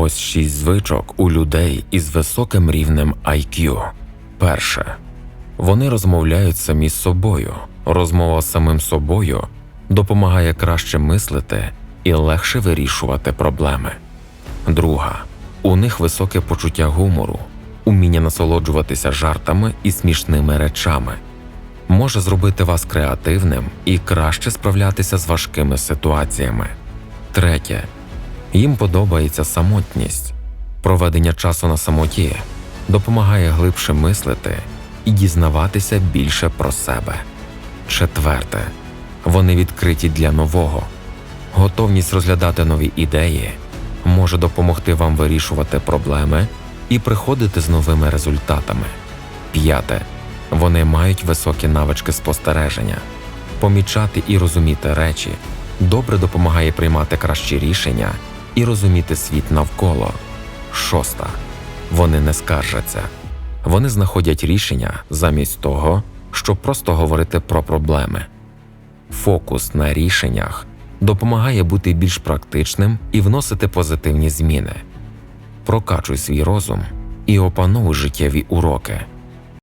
Ось шість звичок у людей із високим рівнем IQ. Перше. Вони розмовляють самі з собою. Розмова з самим собою допомагає краще мислити і легше вирішувати проблеми. Друга. У них високе почуття гумору, уміння насолоджуватися жартами і смішними речами. Може зробити вас креативним і краще справлятися з важкими ситуаціями. Третє. Їм подобається самотність. Проведення часу на самоті допомагає глибше мислити і дізнаватися більше про себе. Четверте. Вони відкриті для нового. Готовність розглядати нові ідеї може допомогти вам вирішувати проблеми і приходити з новими результатами. П'яте. Вони мають високі навички спостереження. Помічати і розуміти речі добре допомагає приймати кращі рішення і розуміти світ навколо. Шоста. Вони не скаржаться. Вони знаходять рішення замість того, щоб просто говорити про проблеми. Фокус на рішеннях допомагає бути більш практичним і вносити позитивні зміни. Прокачуй свій розум і опановуй життєві уроки.